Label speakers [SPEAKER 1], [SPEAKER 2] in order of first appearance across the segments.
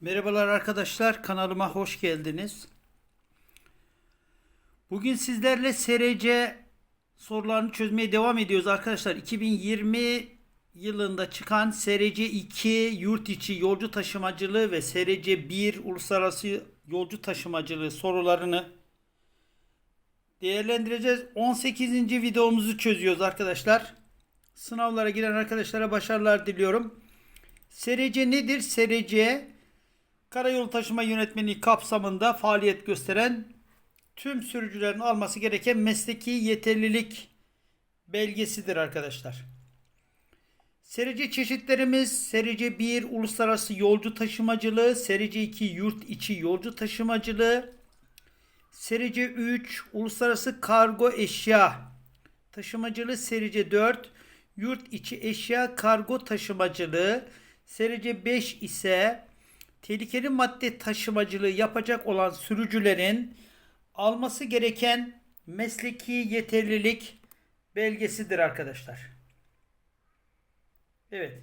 [SPEAKER 1] Merhabalar arkadaşlar, kanalıma hoş geldiniz. Bugün sizlerle SRC sorularını çözmeye devam ediyoruz arkadaşlar. 2020 yılında çıkan SRC 2 yurt içi yolcu taşımacılığı ve SRC 1 uluslararası yolcu taşımacılığı sorularını değerlendireceğiz. 18. videomuzu çözüyoruz arkadaşlar. Sınavlara giren arkadaşlara başarılar diliyorum. SRC nedir? SRC Karayolu Taşıma Yönetmeliği kapsamında faaliyet gösteren tüm sürücülerin alması gereken mesleki yeterlilik belgesidir arkadaşlar. SRC çeşitlerimiz SRC 1 uluslararası yolcu taşımacılığı, SRC 2 yurt içi yolcu taşımacılığı, SRC 3 uluslararası kargo eşya taşımacılığı, SRC 4 yurt içi eşya kargo taşımacılığı, SRC 5 ise tehlikeli madde taşımacılığı yapacak olan sürücülerin alması gereken mesleki yeterlilik belgesidir arkadaşlar. Evet.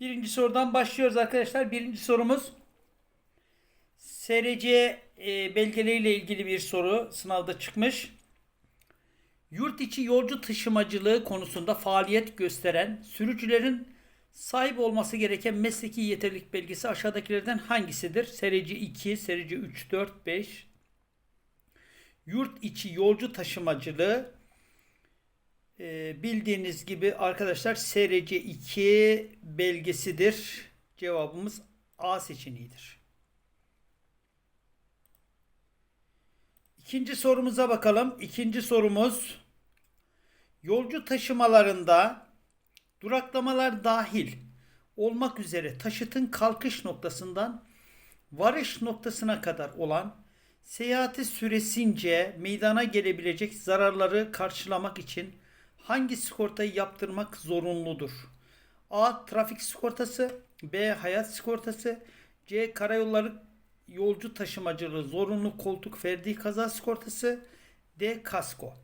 [SPEAKER 1] Birinci sorudan başlıyoruz arkadaşlar. Birinci sorumuz SRC e, belgeleriyle ilgili bir soru sınavda çıkmış. Yurt içi yolcu taşımacılığı konusunda faaliyet gösteren sürücülerin sahip olması gereken mesleki yeterlilik belgesi aşağıdakilerden hangisidir? SRC 2, SRC 3, 4, 5. Yurt içi yolcu taşımacılığı e, bildiğiniz gibi arkadaşlar SRC 2 belgesidir. Cevabımız A seçeneğidir. İkinci sorumuza bakalım. İkinci sorumuz yolcu taşımalarında duraklamalar dahil olmak üzere taşıtın kalkış noktasından varış noktasına kadar olan seyahati süresince meydana gelebilecek zararları karşılamak için hangi sigortayı yaptırmak zorunludur? A. Trafik sigortası B. Hayat sigortası C. Karayolları yolcu taşımacılığı zorunlu koltuk ferdi kaza sigortası D kasko.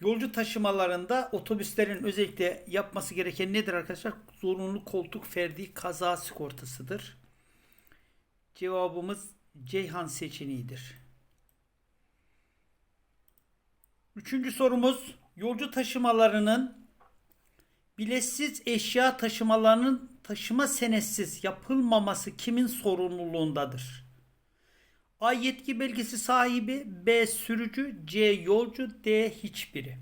[SPEAKER 1] Yolcu taşımalarında otobüslerin özellikle yapması gereken nedir arkadaşlar? Zorunlu koltuk ferdi kaza sigortasıdır. Cevabımız Ceyhan seçeneğidir. Üçüncü sorumuz yolcu taşımalarının biletsiz eşya taşımalarının taşıma senetsiz yapılmaması kimin sorumluluğundadır? A. Yetki belgesi sahibi B. Sürücü C. Yolcu D. Hiçbiri.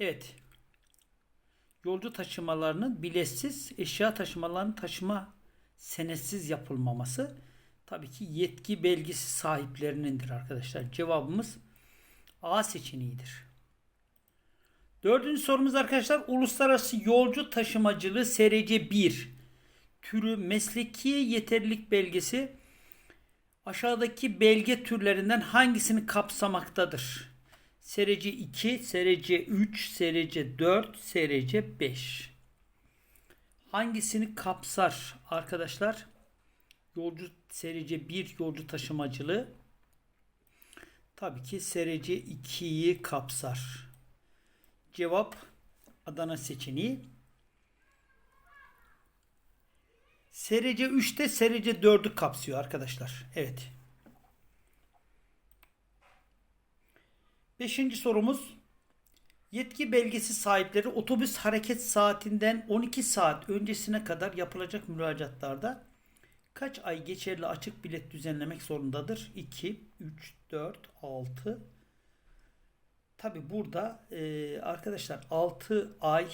[SPEAKER 1] Evet. Yolcu taşımalarının biletsiz eşya taşımalarının taşıma senetsiz yapılmaması tabii ki yetki belgesi sahiplerinindir arkadaşlar. Cevabımız A seçeneğidir. Dördüncü sorumuz arkadaşlar uluslararası yolcu taşımacılığı SRC 1 türü mesleki yeterlilik belgesi aşağıdaki belge türlerinden hangisini kapsamaktadır? SRC 2, SRC 3, SRC 4, SRC 5. Hangisini kapsar arkadaşlar? Yolcu SRC 1 yolcu taşımacılığı tabii ki SRC 2'yi kapsar. Cevap Adana seçeneği. SRC 3'te SRC 4'ü kapsıyor arkadaşlar. Evet. Beşinci sorumuz. Yetki belgesi sahipleri otobüs hareket saatinden 12 saat öncesine kadar yapılacak müracaatlarda kaç ay geçerli açık bilet düzenlemek zorundadır? 2, 3, 4, 6, Tabi burada e, arkadaşlar 6 ay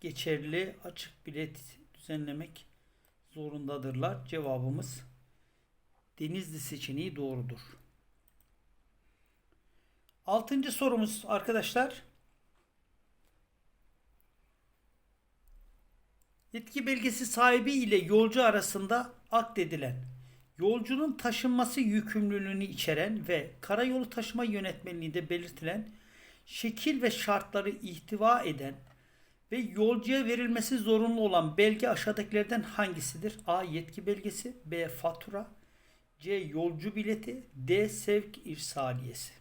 [SPEAKER 1] geçerli açık bilet düzenlemek zorundadırlar. Cevabımız Denizli seçeneği doğrudur. Altıncı sorumuz arkadaşlar. Yetki belgesi sahibi ile yolcu arasında akdedilen yolcunun taşınması yükümlülüğünü içeren ve karayolu taşıma yönetmeliğinde belirtilen şekil ve şartları ihtiva eden ve yolcuya verilmesi zorunlu olan belge aşağıdakilerden hangisidir? A. Yetki belgesi B. Fatura C. Yolcu bileti D. Sevk irsaliyesi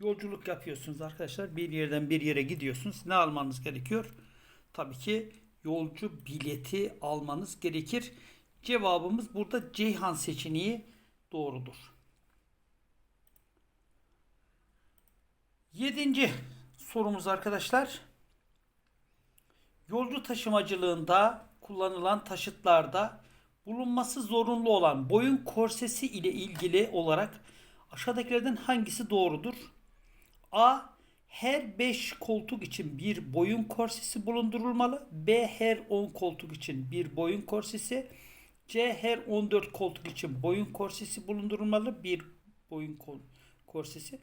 [SPEAKER 1] Yolculuk yapıyorsunuz arkadaşlar. Bir yerden bir yere gidiyorsunuz. Ne almanız gerekiyor? Tabii ki yolcu bileti almanız gerekir. Cevabımız burada Ceyhan seçeneği doğrudur. Yedinci sorumuz arkadaşlar. Yolcu taşımacılığında kullanılan taşıtlarda bulunması zorunlu olan boyun korsesi ile ilgili olarak aşağıdakilerden hangisi doğrudur? A. Her 5 koltuk için bir boyun korsesi bulundurulmalı. B. Her 10 koltuk için bir boyun korsesi. C. Her 14 koltuk için boyun korsesi bulundurulmalı. Bir boyun korsesi.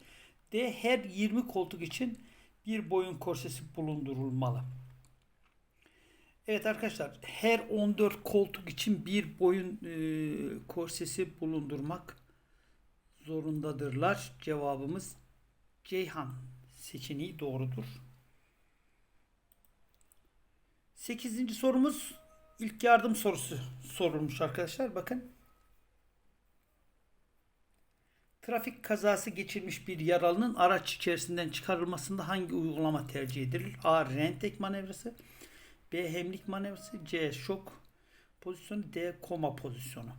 [SPEAKER 1] D. Her 20 koltuk için bir boyun korsesi bulundurulmalı. Evet arkadaşlar her 14 koltuk için bir boyun e, korsesi bulundurmak zorundadırlar. Cevabımız Ceyhan seçeneği doğrudur. 8. sorumuz ilk yardım sorusu sorulmuş arkadaşlar. Bakın. Trafik kazası geçirmiş bir yaralının araç içerisinden çıkarılmasında hangi uygulama tercih edilir? A. Rentek manevrası B. Hemlik manevrası C. Şok pozisyonu D. Koma pozisyonu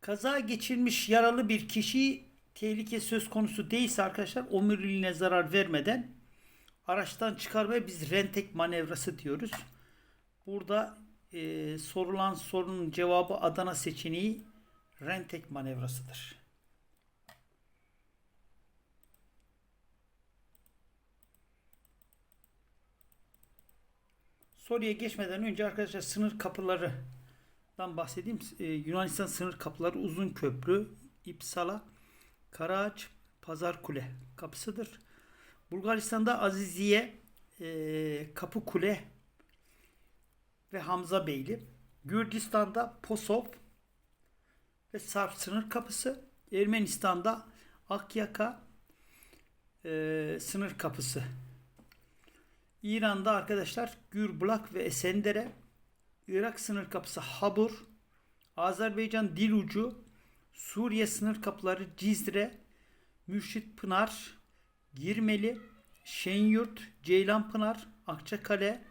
[SPEAKER 1] Kaza geçirmiş yaralı bir kişi tehlike söz konusu değilse arkadaşlar omuriliğine zarar vermeden araçtan çıkarmaya biz rentek manevrası diyoruz. Burada e, sorulan sorunun cevabı Adana seçeneği rentek manevrasıdır. Soruya geçmeden önce arkadaşlar sınır kapılarından bahsedeyim. Ee, Yunanistan sınır kapıları uzun köprü, İpsala, Karaağaç, Pazar Kule kapısıdır. Bulgaristan'da Aziziye, e, Kapı Kule ve Hamza Beyli. Gürcistan'da Posov ve Sarp sınır kapısı. Ermenistan'da Akyaka e, sınır kapısı İran'da arkadaşlar Gürbulak ve Esendere, Irak sınır kapısı Habur, Azerbaycan Dilucu, Suriye sınır kapıları Cizre, Mürşit Pınar, Girmeli, Şenyurt, Ceylanpınar, Akçakale,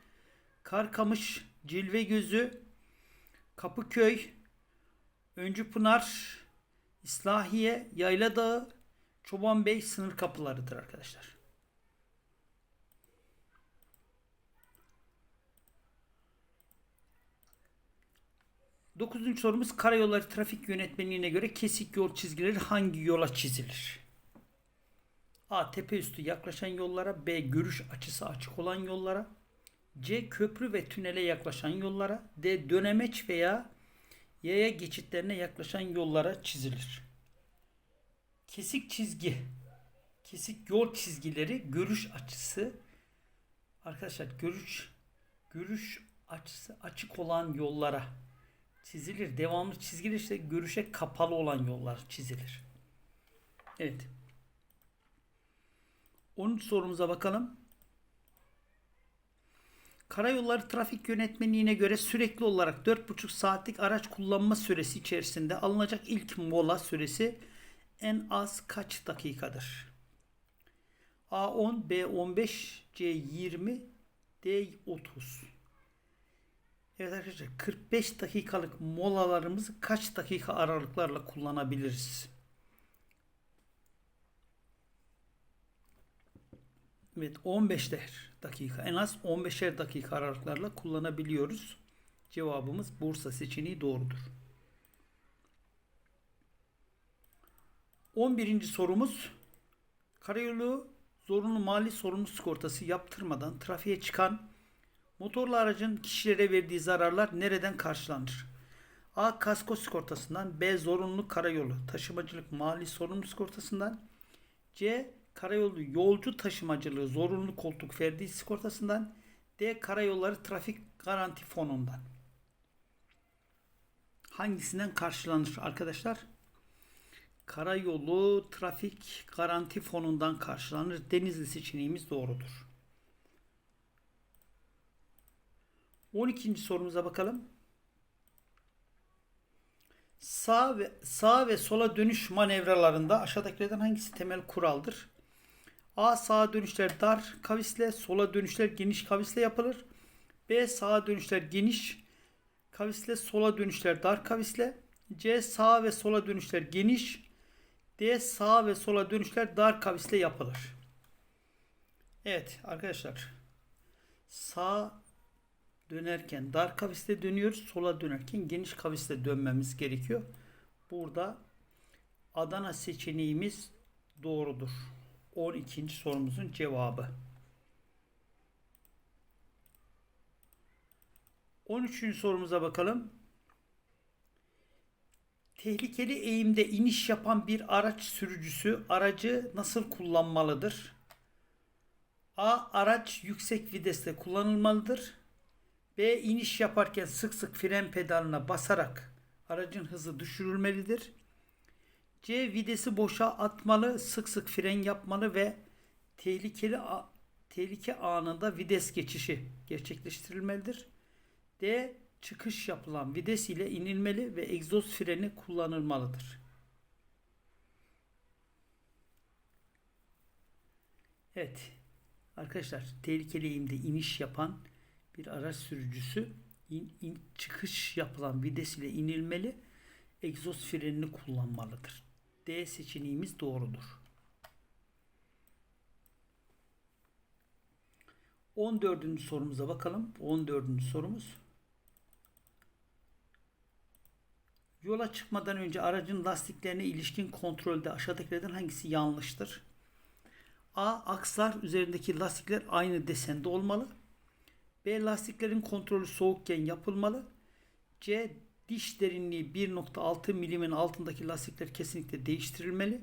[SPEAKER 1] Karkamış, Cilve Gözü, Kapıköy, Öncü Pınar, İslahiye, Yayla Dağı, Çoban Bey sınır kapılarıdır arkadaşlar. Dokuzuncu sorumuz karayolları trafik yönetmeliğine göre kesik yol çizgileri hangi yola çizilir? A. Tepe üstü yaklaşan yollara. B. Görüş açısı açık olan yollara. C. Köprü ve tünele yaklaşan yollara. D. Dönemeç veya yaya geçitlerine yaklaşan yollara çizilir. Kesik çizgi. Kesik yol çizgileri görüş açısı. Arkadaşlar görüş görüş açısı açık olan yollara çizilir. Devamlı çizgiler işte görüşe kapalı olan yollar çizilir. Evet. 13 sorumuza bakalım. Karayolları trafik yönetmeliğine göre sürekli olarak 4,5 saatlik araç kullanma süresi içerisinde alınacak ilk mola süresi en az kaç dakikadır? A10, B15, C20, D30. Evet arkadaşlar 45 dakikalık molalarımızı kaç dakika aralıklarla kullanabiliriz? Evet 15'er dakika en az 15'er dakika aralıklarla kullanabiliyoruz. Cevabımız Bursa seçeneği doğrudur. 11. sorumuz Karayolu zorunlu mali sorumlu sigortası yaptırmadan trafiğe çıkan motorlu aracın kişilere verdiği zararlar nereden karşılanır? A. Kasko sigortasından B. Zorunlu karayolu taşımacılık mali sorumlu sigortasından C. Karayolu yolcu taşımacılığı zorunlu koltuk ferdi sigortasından D. Karayolları trafik garanti fonundan. Hangisinden karşılanır arkadaşlar? Karayolu Trafik Garanti Fonu'ndan karşılanır. Denizli seçeneğimiz doğrudur. 12. sorumuza bakalım. Sağ ve sağ ve sola dönüş manevralarında aşağıdakilerden hangisi temel kuraldır? A. Sağa dönüşler dar kavisle, sola dönüşler geniş kavisle yapılır. B. Sağa dönüşler geniş kavisle, sola dönüşler dar kavisle. C. Sağa ve sola dönüşler geniş. D. Sağa ve sola dönüşler dar kavisle yapılır. Evet arkadaşlar. Sağ dönerken dar kavisle dönüyoruz. Sola dönerken geniş kavisle dönmemiz gerekiyor. Burada Adana seçeneğimiz doğrudur. 12. sorumuzun cevabı. 13. sorumuza bakalım. Tehlikeli eğimde iniş yapan bir araç sürücüsü aracı nasıl kullanmalıdır? A. Araç yüksek vitesle kullanılmalıdır. B. iniş yaparken sık sık fren pedalına basarak aracın hızı düşürülmelidir. C. Videsi boşa atmalı, sık sık fren yapmalı ve tehlikeli tehlike anında vites geçişi gerçekleştirilmelidir. D. Çıkış yapılan vites ile inilmeli ve egzoz freni kullanılmalıdır. Evet. Arkadaşlar tehlikeli eğimde iniş yapan bir araç sürücüsü in, in- çıkış yapılan vites ile inilmeli egzoz frenini kullanmalıdır. D seçeneğimiz doğrudur. 14. sorumuza bakalım. 14. sorumuz. Yola çıkmadan önce aracın lastiklerine ilişkin kontrolde aşağıdakilerden hangisi yanlıştır? A. Akslar üzerindeki lastikler aynı desende olmalı. B. Lastiklerin kontrolü soğukken yapılmalı. C. Diş derinliği 1.6 milimin altındaki lastikler kesinlikle değiştirilmeli.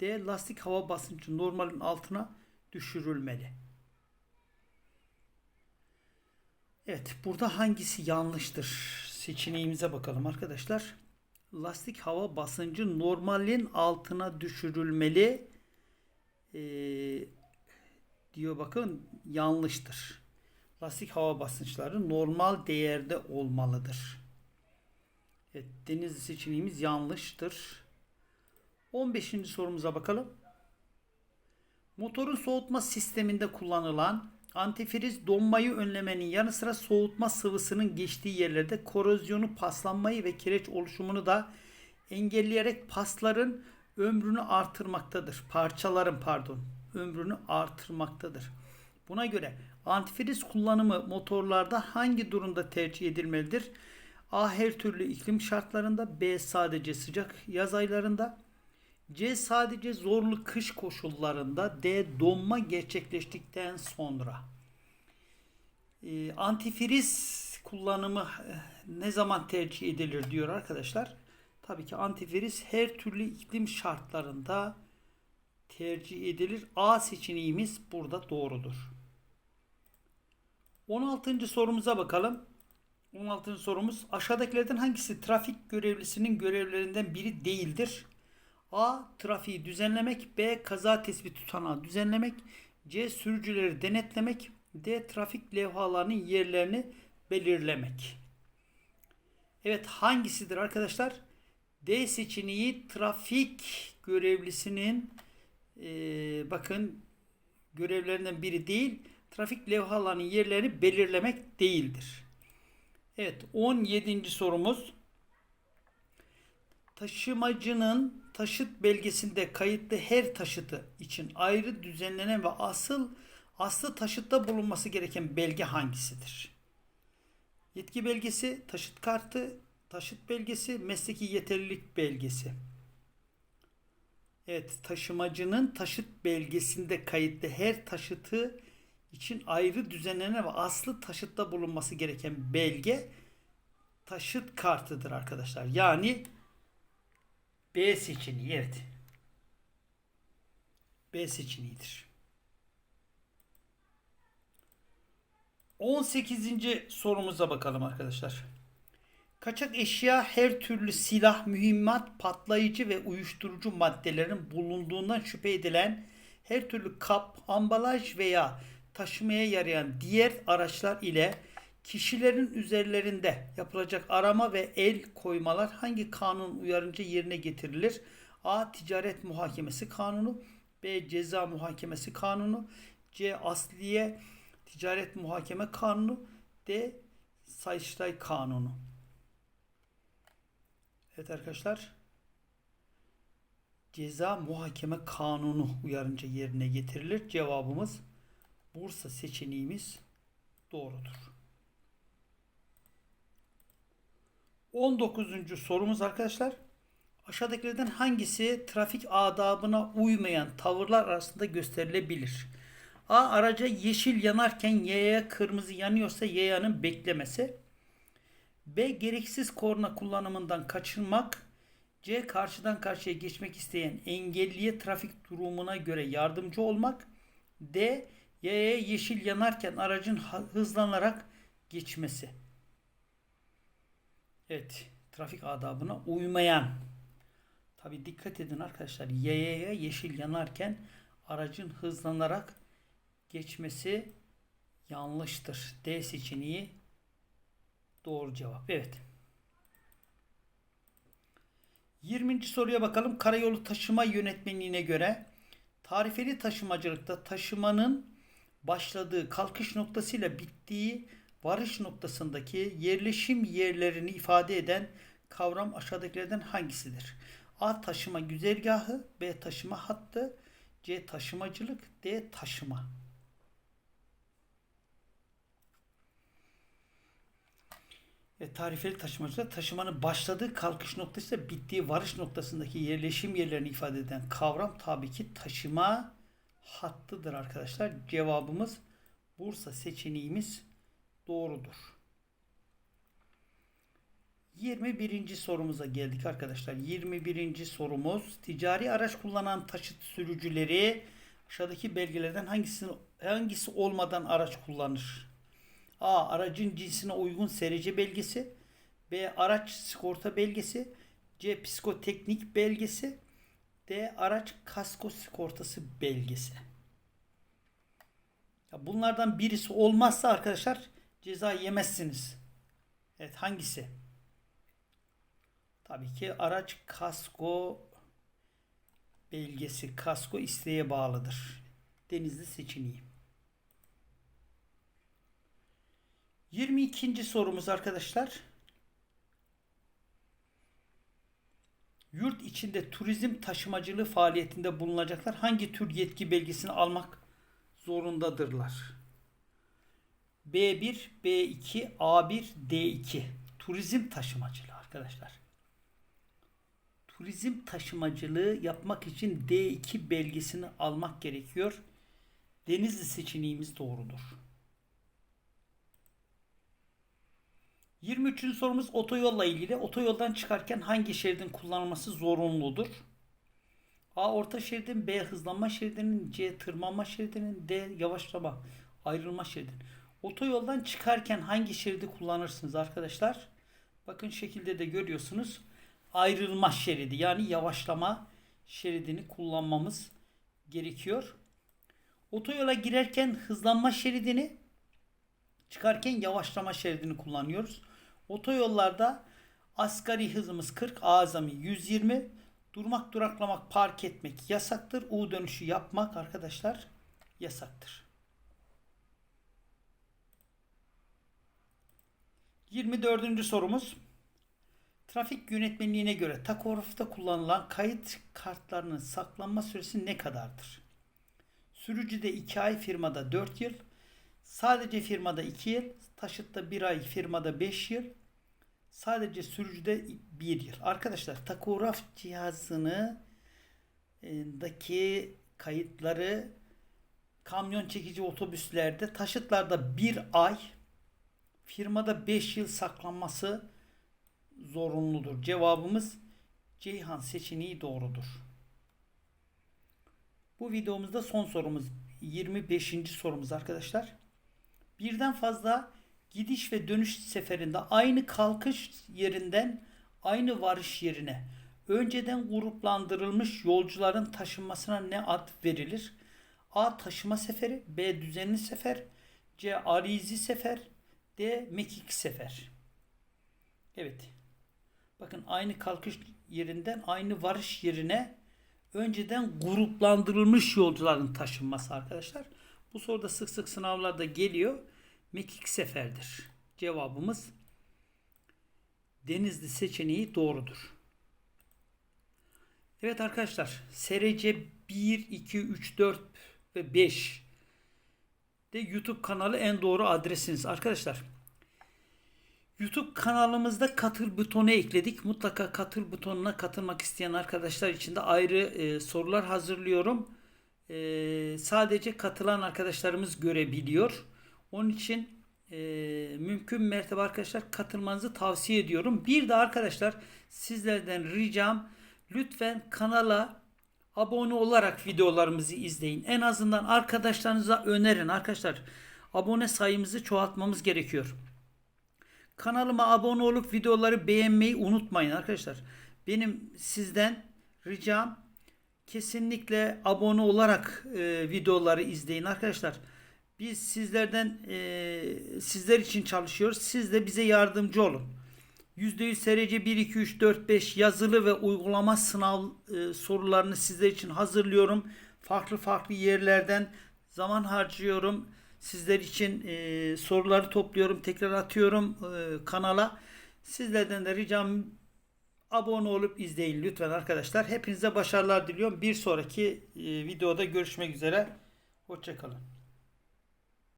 [SPEAKER 1] D. Lastik hava basıncı normalin altına düşürülmeli. Evet, burada hangisi yanlıştır? Seçeneğimize bakalım arkadaşlar. Lastik hava basıncı normalin altına düşürülmeli. Ee, diyor bakın yanlıştır. Lastik hava basınçları normal değerde olmalıdır. Evet, Denizli seçeneğimiz yanlıştır. 15. sorumuza bakalım. Motorun soğutma sisteminde kullanılan antifriz donmayı önlemenin yanı sıra soğutma sıvısının geçtiği yerlerde korozyonu, paslanmayı ve kireç oluşumunu da engelleyerek pasların ömrünü artırmaktadır. Parçaların pardon, ömrünü artırmaktadır. Buna göre antifriz kullanımı motorlarda hangi durumda tercih edilmelidir? A. Her türlü iklim şartlarında. B. Sadece sıcak yaz aylarında. C. Sadece zorlu kış koşullarında. D. Donma gerçekleştikten sonra. Ee, antifriz kullanımı eh, ne zaman tercih edilir diyor arkadaşlar. Tabii ki antifriz her türlü iklim şartlarında tercih edilir. A seçeneğimiz burada doğrudur. 16. sorumuza bakalım. 16. sorumuz aşağıdakilerden hangisi trafik görevlisinin görevlerinden biri değildir? A. Trafiği düzenlemek. B. Kaza tespit tutanağı düzenlemek. C. Sürücüleri denetlemek. D. Trafik levhalarının yerlerini belirlemek. Evet hangisidir arkadaşlar? D seçeneği trafik görevlisinin e, bakın görevlerinden biri değil. Trafik levhalarının yerlerini belirlemek değildir. Evet 17. sorumuz. Taşımacının taşıt belgesinde kayıtlı her taşıtı için ayrı düzenlenen ve asıl aslı taşıtta bulunması gereken belge hangisidir? Yetki belgesi, taşıt kartı, taşıt belgesi, mesleki yeterlilik belgesi. Evet, taşımacının taşıt belgesinde kayıtlı her taşıtı için ayrı düzenlenen ve aslı taşıtta bulunması gereken belge taşıt kartıdır arkadaşlar. Yani B seçeneği evet. B seçeneğidir. 18. sorumuza bakalım arkadaşlar. Kaçak eşya her türlü silah, mühimmat, patlayıcı ve uyuşturucu maddelerin bulunduğundan şüphe edilen her türlü kap, ambalaj veya taşımaya yarayan diğer araçlar ile kişilerin üzerlerinde yapılacak arama ve el koymalar hangi kanun uyarınca yerine getirilir? A. Ticaret Muhakemesi Kanunu B. Ceza Muhakemesi Kanunu C. Asliye Ticaret Muhakeme Kanunu D. Sayıştay Kanunu Evet arkadaşlar Ceza Muhakeme Kanunu uyarınca yerine getirilir. Cevabımız Bursa seçeneğimiz doğrudur. 19. sorumuz arkadaşlar. Aşağıdakilerden hangisi trafik adabına uymayan tavırlar arasında gösterilebilir? A. Araca yeşil yanarken yaya kırmızı yanıyorsa yayanın beklemesi. B. Gereksiz korna kullanımından kaçınmak. C. Karşıdan karşıya geçmek isteyen engelliye trafik durumuna göre yardımcı olmak. D. Yaya yeşil yanarken aracın hızlanarak geçmesi. Evet, trafik adabına uymayan. Tabi dikkat edin arkadaşlar. Yayaya yeşil yanarken aracın hızlanarak geçmesi yanlıştır. D seçeneği doğru cevap. Evet. 20. soruya bakalım. Karayolu taşıma yönetmenliğine göre tarifeli taşımacılıkta taşımanın başladığı kalkış noktasıyla bittiği varış noktasındaki yerleşim yerlerini ifade eden kavram aşağıdakilerden hangisidir? A. Taşıma güzergahı B. Taşıma hattı C. Taşımacılık D. Taşıma ve tarifeli taşımacılık taşımanın başladığı kalkış noktası bittiği varış noktasındaki yerleşim yerlerini ifade eden kavram tabii ki taşıma hattıdır arkadaşlar. Cevabımız Bursa seçeneğimiz doğrudur. 21. sorumuza geldik arkadaşlar. 21. sorumuz ticari araç kullanan taşıt sürücüleri aşağıdaki belgelerden hangisi hangisi olmadan araç kullanır? A. Aracın cinsine uygun SRC belgesi. B. Araç sigorta belgesi. C. Psikoteknik belgesi. D. Araç kasko sigortası belgesi. Bunlardan birisi olmazsa arkadaşlar ceza yemezsiniz. Evet hangisi? Tabii ki araç kasko belgesi. Kasko isteğe bağlıdır. Denizli seçeneği. 22. sorumuz arkadaşlar. Yurt içinde turizm taşımacılığı faaliyetinde bulunacaklar hangi tür yetki belgesini almak zorundadırlar? B1, B2, A1, D2. Turizm taşımacılığı arkadaşlar. Turizm taşımacılığı yapmak için D2 belgesini almak gerekiyor. Denizli seçeneğimiz doğrudur. 23. sorumuz otoyolla ilgili. Otoyoldan çıkarken hangi şeridin kullanılması zorunludur? A. Orta şeridin, B. Hızlanma şeridinin, C. Tırmanma şeridinin, D. Yavaşlama, ayrılma şeridinin. Otoyoldan çıkarken hangi şeridi kullanırsınız arkadaşlar? Bakın şekilde de görüyorsunuz. Ayrılma şeridi yani yavaşlama şeridini kullanmamız gerekiyor. Otoyola girerken hızlanma şeridini, çıkarken yavaşlama şeridini kullanıyoruz. Otoyollarda asgari hızımız 40, azami 120. Durmak, duraklamak, park etmek yasaktır. U dönüşü yapmak arkadaşlar yasaktır. 24. sorumuz. Trafik yönetmenliğine göre takografta kullanılan kayıt kartlarının saklanma süresi ne kadardır? Sürücüde 2 ay, firmada 4 yıl. Sadece firmada 2 yıl, taşıtta 1 ay, firmada 5 yıl. Sadece sürücüde 1 yıl. Arkadaşlar takograf cihazını daki kayıtları kamyon çekici otobüslerde taşıtlarda 1 ay firmada 5 yıl saklanması zorunludur. Cevabımız Ceyhan seçeneği doğrudur. Bu videomuzda son sorumuz 25. sorumuz arkadaşlar. Birden fazla gidiş ve dönüş seferinde aynı kalkış yerinden aynı varış yerine önceden gruplandırılmış yolcuların taşınmasına ne ad verilir? A. Taşıma seferi B. Düzenli sefer C. Arizi sefer D. Mekik sefer Evet. Bakın aynı kalkış yerinden aynı varış yerine önceden gruplandırılmış yolcuların taşınması arkadaşlar. Bu soruda sık sık sınavlarda geliyor. Mekik seferdir. Cevabımız Denizli seçeneği doğrudur. Evet arkadaşlar SRC 1, 2, 3, 4 ve 5 de YouTube kanalı en doğru adresiniz arkadaşlar. YouTube kanalımızda katıl butonu ekledik. Mutlaka katıl butonuna katılmak isteyen arkadaşlar için de ayrı e, sorular hazırlıyorum. E, sadece katılan arkadaşlarımız görebiliyor. Onun için e, mümkün mertebe arkadaşlar katılmanızı tavsiye ediyorum. Bir de arkadaşlar sizlerden ricam lütfen kanala abone olarak videolarımızı izleyin. En azından arkadaşlarınıza önerin. Arkadaşlar abone sayımızı çoğaltmamız gerekiyor. Kanalıma abone olup videoları beğenmeyi unutmayın arkadaşlar. Benim sizden ricam kesinlikle abone olarak e, videoları izleyin arkadaşlar. Biz sizlerden e, sizler için çalışıyoruz. Siz de bize yardımcı olun. %100 SRC 1, 2, 3, 4, 5 yazılı ve uygulama sınav e, sorularını sizler için hazırlıyorum. Farklı farklı yerlerden zaman harcıyorum. Sizler için e, soruları topluyorum, tekrar atıyorum e, kanala. Sizlerden de ricam abone olup izleyin lütfen arkadaşlar. Hepinize başarılar diliyorum. Bir sonraki e, videoda görüşmek üzere. Hoşçakalın.